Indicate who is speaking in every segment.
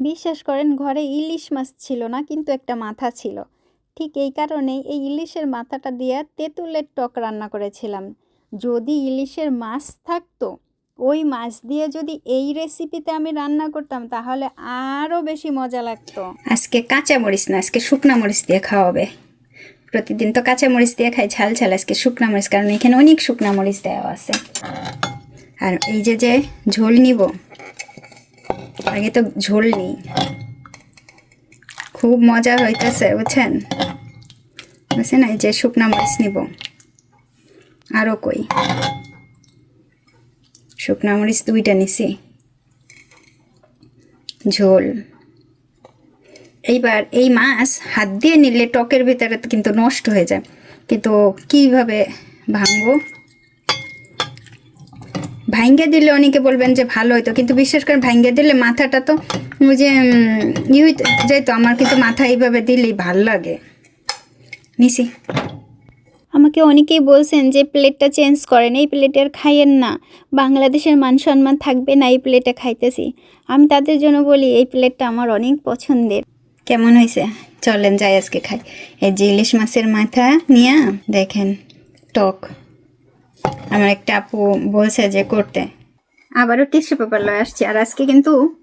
Speaker 1: বিশ্বাস করেন, ঘরে ইলিশ মাছ ছিল না, কিন্তু একটা মাথা ছিল। ঠিক এই কারণেই এই ইলিশের মাথাটা দিয়ে তেঁতুলের টক রান্না করেছিলাম। যদি ইলিশের মাছ থাকতো, ওই মাছ দিয়ে যদি এই রেসিপিতে আমি রান্না করতাম, তাহলে আরও বেশি মজা লাগতো।
Speaker 2: আজকে কাঁচা মরিচ না, আজকে শুকনা মরিচ দিয়ে খাওয়াবে। প্রতিদিন তো কাঁচা মরিচ দিয়ে খাই, ঝাল ঝাল আজকে শুকনা মরিচ, কারণ এখানে অনেক শুকনা মরিচ দেওয়া আছে। আর এই যে যে ঝোল নিব আগে তো ঝোল নিই। খুব মজা হইতেছে, বুঝছেন? বুঝছেন এই যে শুকনা মরিচ নিব। আরও কই? শুকনা মরিচ দুইটা নিছি। ঝোল। এইবার এই মাছ হাত দিয়ে নিলে টকের ভিতরে কিন্তু নষ্ট হয়ে যায়। কিন্তু কীভাবে ভাঙবো? ভাঙ্গে দিলে অনেকে বলবেন যে ভালো হতো কিন্তু বিশেষ করে ভাঙ্গে দিলে মাথাটা তো ওই যে উম, ই হইতে আমার কিন্তু মাথা এইভাবে দিলেই ভালো লাগে। নিছি।
Speaker 1: আমাকে অনেকেই বলছেন যে প্লেটটা চেঞ্জ করেন এই প্লেটের খাইয়েন না। বাংলাদেশের মান সম্মান থাকবে না এই প্লেটে খাইতেছি। আমি তাদের জন্য বলি এই প্লেটটা আমার অনেক পছন্দের।
Speaker 2: কেমন হয়েছে চলেন যাই আজকে খাই। এই যে ইলিশ মাছের মাথা নিয়ে দেখেন টক। আমার একটা আপু বলছে যে করতে। আবারও টিস্যু পেপার লয়ে আসছি, আর আজকে কিন্তু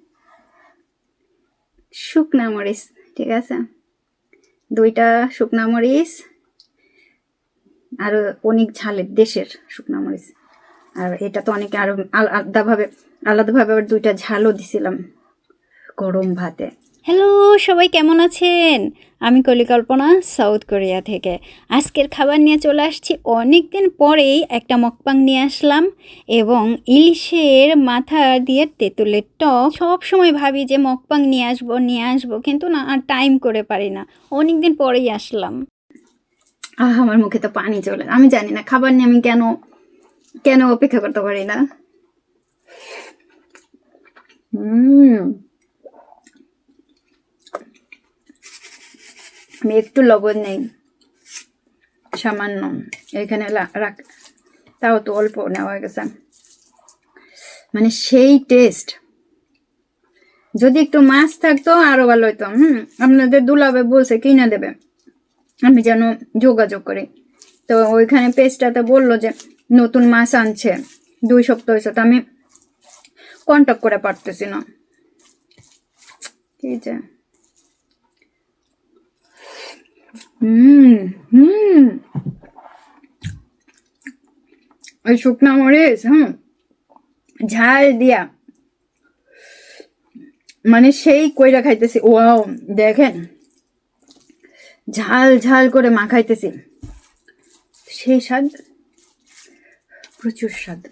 Speaker 2: শুকনা মরিচ, ঠিক আছে? দুইটা শুকনা মরিচ আর অনেক ঝালের দেশের শুকনা মরিচ। আর এটা তো অনেকে আরও আল- আলাদাভাবে আলাদাভাবে আবার দুইটা ঝালও দিছিলাম গরম ভাতে।
Speaker 1: হ্যালো, সবাই কেমন আছেন? আমি কলিকল্পনা, সাউথ কোরিয়া থেকে। আজকের খাবার নিয়ে চলে আসছি। অনেক দিন পরেই একটা মকপাং নিয়ে আসলাম এবং ইলিশের মাথা দিয়ে তেঁতুলের টক সব সময় ভাবি যে মকপাং নিয়ে আসব নিয়ে আসব, কিন্তু না, আর টাইম করে পারি না। অনেক দিন পরেই আসলাম।
Speaker 2: আহ, আমার মুখে তো পানি চলে আমি জানি না, খাবার নিয়ে আমি কেন কেন অপেক্ষা করতে পারি না। হুম। আমি একটু লবণ নেই। সামান্য। এখানে রাখ। তাও তো অল্প নেওয়া গেছে। মানে সেই টেস্ট যদি একটু মাছ থাকতো, আরও ভালো হতো হুম, আপনাদের দুলাবে বলছে, কিনে দেবে। আমি যেন যোগাযোগ করি। তো ওইখানে পেজটাতে বলল যে, নতুন মাছ আনছে। দুই সপ্তাহ হয়েছে, তো আমি কন্ট্যাক্ট করে পারতেছি না। ঠিক আছে হুম হুম। ওই শুকনা মরিচ, হুম। ঝাল দিয়া। মানে সেই কইরা খাইতেছি, ওয়াও, দেখেন। ঝাল ঝাল করে মাখাইতেছি। সেই স্বাদ, প্রচুর স্বাদ।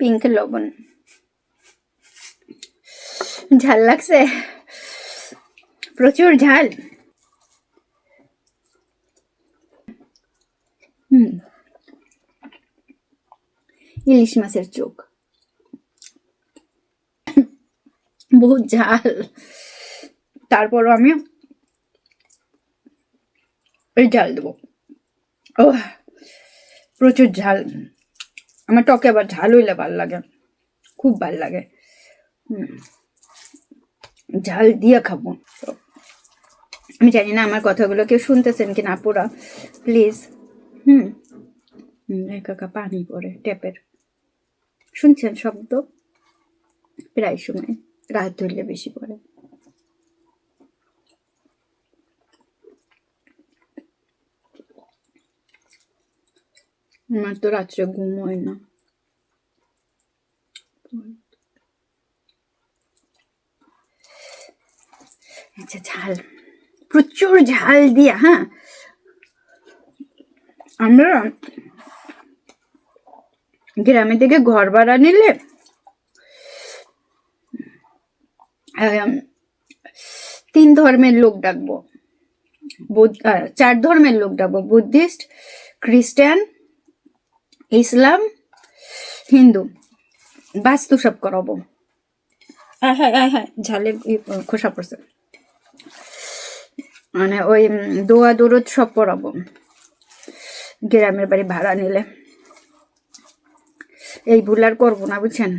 Speaker 2: পিঙ্ক লবণ। ঝাল লাগছে? প্রচুর ঝাল। হুম। ইলিশ মাছের চোখ। বহুত ঝাল। তারপরও আমি ওই ঝাল দেবো। ও প্রচুর ঝাল। আমার টকে আবার ঝাল হইলে ভালো লাগে। খুব ভালো লাগে। ঝাল দিয়ে খাব। আমি জানি না আমার কথাগুলো কেউ শুনতেছেন কি না পুরা প্লিজ। হুম। কাকা পানি পড়ে, ট্যাপের। শুনছেন শব্দ? প্রায় সময় রাত ধরলে বেশি পড়ে। আমার তো রাত্রে ঘুম হয় না ঝাল প্রচুর ঝাল দিয়া হ্যাঁ আমরা গ্রামে থেকে ঘর ভাড়া নিলে তিন ধর্মের লোক ডাকবো চার ধর্মের লোক ডাকবো বুদ্ধিস্ট খ্রিস্টান ইসলাম, হিন্দু বাস্তু সব করাবো ঝালের খোসা পড়ছে। মানে ওই দোয়া, দরদ সব পড়াবো। গ্রামের বাড়ি ভাড়া নিলে। এই ভুল আর করব না, বুঝছেন?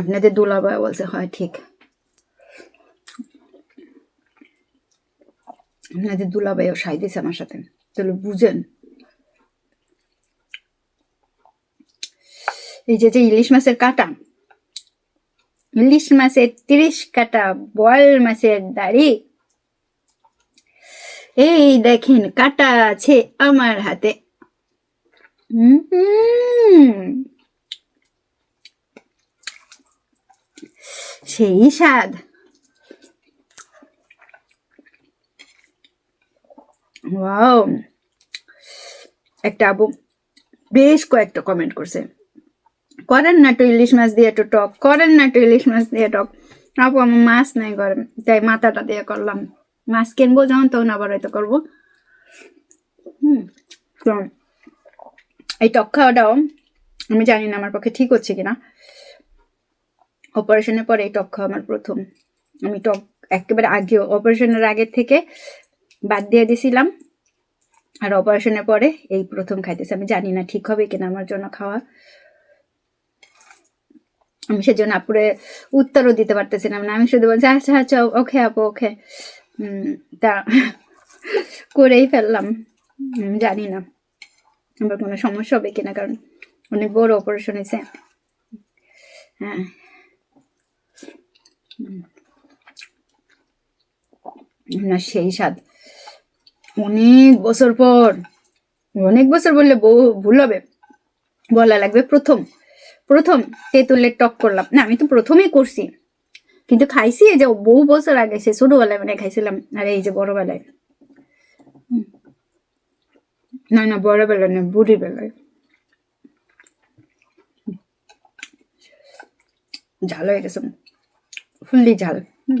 Speaker 2: আপনাদের দুলাভাই বলছে, হয় ঠিক। আপনাদের দুলাভাইও সাই দিছে আমার সাথে। তাহলে বুঝেন। এই যে যে ইলিশ মাছের কাটা। ইলিশ মাছের তিরিশ কাটা, বল মাছের দাড়ি। এই দেখেন, কাটা আছে আমার হাতে। সেই স্বাদ। ওয়াও একটা আবু বেশ কয়েকটা কমেন্ট করছে। করেন না একটু ইলিশ মাছ দিয়ে একটু টক, করেন না একটু ইলিশ মাছ দিয়ে টক। আপু আমার মাছ নাই করে তাই মাথাটা দিয়ে করলাম। মাছ কিনবো যখন, তখন আবার হয়তো করব। হুম, তো এই টক খাওয়াটাও আমি জানি না আমার পক্ষে ঠিক হচ্ছে কিনা। অপারেশনের পরে এই টক খাওয়া আমার প্রথম। আমি টক একেবারে আগেও অপারেশনের আগের থেকে বাদ দিয়ে দিছিলাম। আর অপারেশনের পরে এই প্রথম খাইতেছি। আমি জানি না ঠিক হবে কিনা আমার জন্য খাওয়া। আমি সেজন্য আপুরে উত্তরও দিতে পারতেছিলাম না। আমি শুধু বলছি আচ্ছা আচ্ছা ওকে আপু, ওকে। তা করেই ফেললাম। জানি না আমার কোনো সমস্যা হবে কিনা, কারণ অনেক বড় অপারেশন হয়েছে হ্যাঁ। না, সেই স্বাদ। অনেক বছর পর, অনেক বছর বললে বউ ভুল হবে। বলা লাগবে প্রথম। প্রথম তেঁতুলের টক করলাম। না, আমি তো প্রথমেই করছি। কিন্তু খাইছি এই যে বহু বছর আগে, সে ছোটবেলায় মানে খাইছিলাম। আর, এই যে বড়বেলায়। না না, বড়বেলায় না বুড়ি বেলায় ঝাল হয়ে গেছে। ফুললি ঝাল, হুম।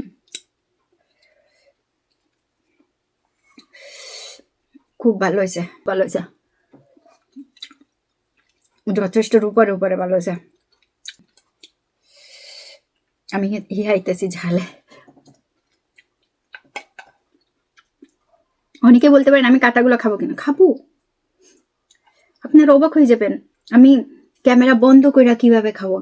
Speaker 2: খুব ভালো হয়েছে ভালো হয়েছে। যথেষ্ট উপরে উপরে ভালো হয়েছে। আমি হিহাইতেছি ঝালে। অনেকে বলতে পারেন, আমি কাটাগুলো খাব কিনা? খাব। আপনারা অবাক হয়ে যাবেন, আমি ক্যামেরা বন্ধ করে কীভাবে খাব।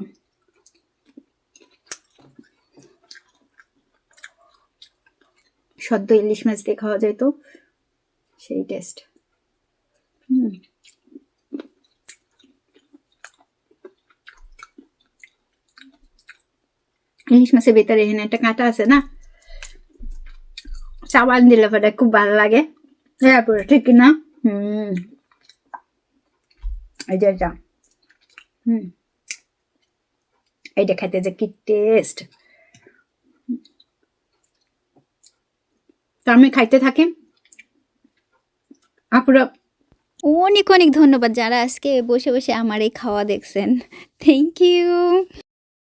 Speaker 2: সদ্য ইলিশ মাছ দিয়ে খাওয়া যায় তো। সেই টেস্ট ইলিশ মাছের ভেতরে এখানে একটা কাঁটা আছে না? চাবান দিলে পরে খুব ভালো লাগে। তারপরে ঠিক না? হুম। এই যে এটা। হুম। এইটা খেতে যে কি টেস্ট তো আমি খাইতে থাকি। আপুরা
Speaker 1: অনেক অনেক ধন্যবাদ যারা আজকে বসে বসে আমার এই খাওয়া দেখছেন। Thank you